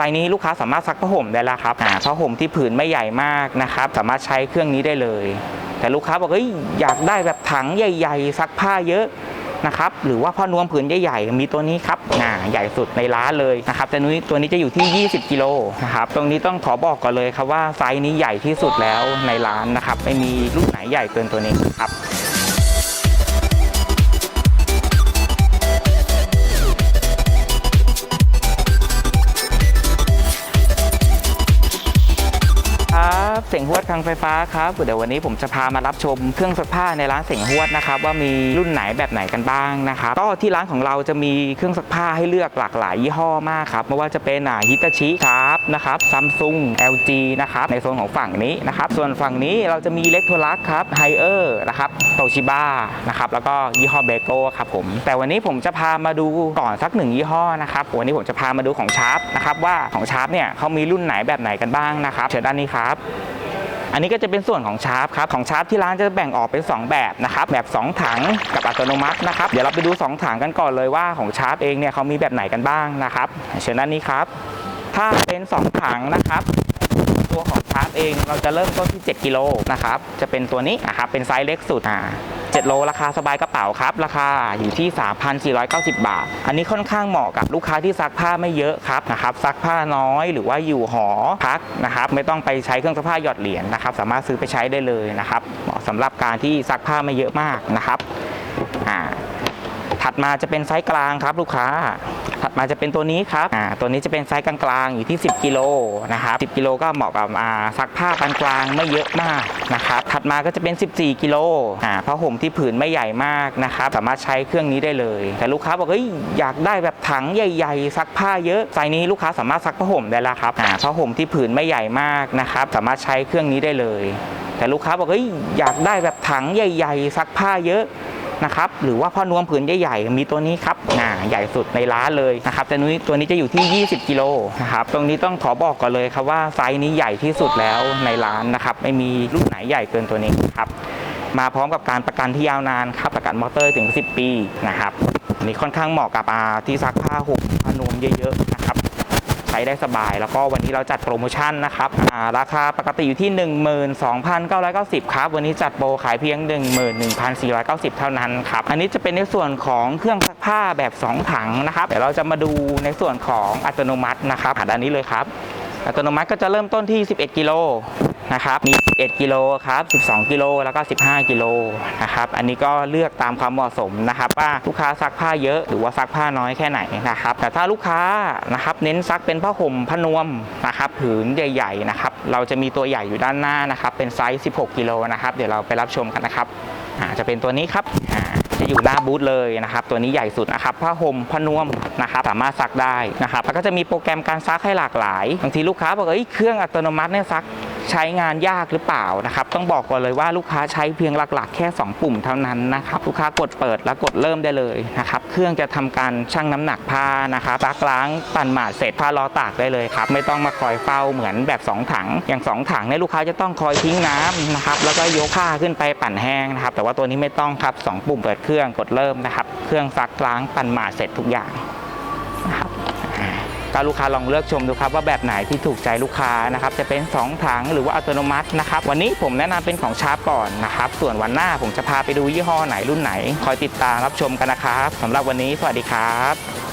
ซส์นี้ลูกค้าสามารถซักผ้าห่มได้แล้วครับอ่าผ้าห่มที่ผืนไม่ใหญ่มากนะครับ สามารถใช้เครื่องนี้ได้เลย แต่ลูกค้าบอกเฮ้ยอยากได้แบบถังใหญ่ๆซักผ้าเยอะนะครับหรือว่าผ้านวมผืนใหญ่ๆมีตัวนี้ครับอ่าใหญ่สุดในร้านเลยนะครับแต่นี้ตัวนี้จะอยู่ที่ 20 กิโลนะครับตรงนี้ต้องขอบอกก่อนเลยครับว่าไซส์นี้ใหญ่ที่สุดแล้วในร้านนะครับไม่มีรุ่นไหนใหญ่เกินตัวนี้ครับ เสียงฮวดทางไฟฟ้าครับเดี๋ยววันนี้ผมจะพามารับชมเครื่องซักผ้าในร้านเสียงฮวดนะครับว่ามีรุ่นไหนแบบไหนกันบ้างนะครับก็ที่ร้านของเราจะมีเครื่องซักผ้าให้เลือกหลากหลายยี่ห้อมากครับไม่ว่าจะเป็นอ่าฮิตาชิครับนะครับซัมซุง LG นะครับในโซนของฝั่งนี้นะครับส่วนฝั่งนี้เราจะมีเล็กโทรักครับไฮเออร์นะครับโตชิบ้านะครับแล้วก็ยี่ห้อเบโก้ครับผมแต่วันนี้ผมจะพามาดูก่อนสักหนึ่งยี่ห้อนะครับวันนี้ผมจะพามาดูของชาร์ปนะครับว่าของชาร์ปเนี่ยเขามีรุ่นไหนแบบไหนกันบ้างนะครับเชิญด้านนี้ครับ อันนี้ก็จะเป็นส่วนของชาร์ปครับของชาร์ปที่ร้านจะแบ่งออกเป็น 2 แบบนะครับแบบ 2 ถังกับอัตโนมัตินะครับเดี๋ยวเราไปดู 2 ถังกันก่อนเลยว่าของชาร์ปเองเนี่ยเขามีแบบไหนกันบ้างนะครับเชิญด้านนี้ครับ ถ้าเป็น 2 ถังนะครับ ตัวของชาร์ปเองเราจะเริ่มต้นที่ 7 กิโลนะครับ จะเป็นตัวนี้นะครับ เป็นไซส์เล็กสุดอ่า7โลราคาสบายกระเป๋าครับ ราคาอยู่ที่ 3,490 บาท อันนี้ค่อนข้างเหมาะกับลูกค้าที่ซักผ้าไม่เยอะครับนะครับซักผ้าน้อยหรือว่าอยู่หอพักนะครับ ไม่ต้องไปใช้เครื่องซักผ้าหยอดเหรียญนะครับ สามารถซื้อไปใช้ได้เลยนะครับ เหมาะสำหรับการที่ซักผ้าไม่เยอะมากนะครับอ่าถัดมาจะเป็นไซส์กลางครับลูกค้า ถัดมาจะเป็นตัวนี้ครับอ่าตัวนี้จะเป็นไซส์กลางๆอยู่ที่ 10กิโลนะครับ10กิโลก็เหมาะกับอ่าซักผ้าปานกลางไม่เยอะมากนะครับถัดมาก็จะเป็น 14กิโลอ่าผ้าห่มที่ผืนไม่ใหญ่มากนะครับสามารถใช้เครื่องนี้ได้เลย แต่ลูกค้าบอกเฮ้ยอยากได้แบบถังใหญ่ๆซักผ้าเยอะไซส์นี้ลูกค้าสามารถซักผ้าห่มได้แล้วครับอ่าผ้าห่มที่ผืนไม่ใหญ่มากนะครับสามารถใช้เครื่องนี้ได้เลย แต่ลูกค้าบอกเฮ้ยอยากได้แบบถังใหญ่ ๆ ซักผ้าเยอะ นะครับหรือว่าผ้านวมผืนใหญ่ๆมีตัวนี้ครับอ่าใหญ่สุดในร้านเลยนะครับแต่นี้ตัวนี้จะอยู่ที่ 20กิโลนะครับตรงนี้ต้องขอบอกก่อนเลยครับว่าไซส์นี้ใหญ่ที่สุดแล้วในร้านนะครับไม่มีรุ่นไหนใหญ่เกินตัวนี้ครับมาพร้อมกับการประกันที่ยาวนานครับประกันมอเตอร์ถึง 10 ปีนะครับนนี้ค่อนข้างเหมาะกับอาที่ซักผ้าห่มผ้านวมเยอะๆนะครับ ใช้ได้สบาย แล้วก็วันนี้เราจัดโปรโมชั่นนะครับาราคาปกติอยู่ที่ 12,990 ครับ วันนี้จัดโปรขายเพียง 11,490 เท่านั้นครับ อันนี้จะเป็นในส่วนของเครื่องซักผ้าแบบ 2 ถังนะครับ เดี๋ยวเราจะมาดูในส่วนของอัตโนมัตินะครับอ่าด้านนี้เลยครับ อัตโนมัติก็จะเริ่มต้นที่ 11 กิโล นะครับมี 11 กิโลครับ 12 กิโลแล้วก็ 15 กิโลนะครับอันนี้ก็เลือกตามความเหมาะสมนะครับว่าลูกค้าซักผ้าเยอะหรือว่าซักผ้าน้อยแค่ไหนนะครับแต่ถ้าลูกค้านะครับเน้นซักเป็นผ้าห่มผ้านวมนะครับผืนใหญ่ๆนะครับเราจะมีตัวใหญ่อยู่ด้านหน้านะครับเป็นไซส์ 16 กิโลนะครับเดี๋ยวเราไปรับชมกันนะครับจะเป็นตัวนี้ครับจะอยู่หน้าบูธเลยนะครับ ตัวนี้ใหญ่สุดนะครับผ้าห่มผ้านวมนะครับสามารถซักได้นะครับแล้วก็จะมีโปรแกรมการซักให้หลากหลายบางทีลูกค้าบอกเอ้ยเครื่องอัตโนมัติเนี่ยซัก ใช้งานยากหรือเปล่านะครับ ต้องบอกก่อนเลยว่าลูกค้าใช้เพียงหลักๆ แค่ 2 ปุ่มเท่านั้นนะครับลูกค้ากดเปิดแล้วกดเริ่มได้เลยนะครับเครื่องจะทำการชั่งน้ำหนักผ้านะครับซักล้างปั่นหมาดเสร็จผ้ารอตากได้เลยครับไม่ต้องมาคอยเฝ้าเหมือนแบบ 2 ถัง อย่าง 2 ถังเนี่ยลูกค้าจะต้องคอยทิ้งน้ำนะครับแล้วก็ยกผ้าขึ้นไปปั่นแห้งนะครับแต่ว่าตัวนี้ไม่ต้องครับสองปุ่มเปิดเครื่องกดเริ่มนะครับเครื่องซักล้างปั่นหมาดเสร็จทุกอย่าง ก็ลูกค้าลองเลือกชมดูครับว่าแบบไหนที่ถูกใจลูกค้านะครับจะเป็น 2 ถังหรือว่าอัตโนมัตินะครับวันนี้ผมแนะนำเป็นของชาร์ปก่อนนะครับส่วนวันหน้าผมจะพาไปดูยี่ห้อไหนรุ่นไหน คอยติดตามรับชมกันนะครับสำหรับวันนี้สวัสดีครับ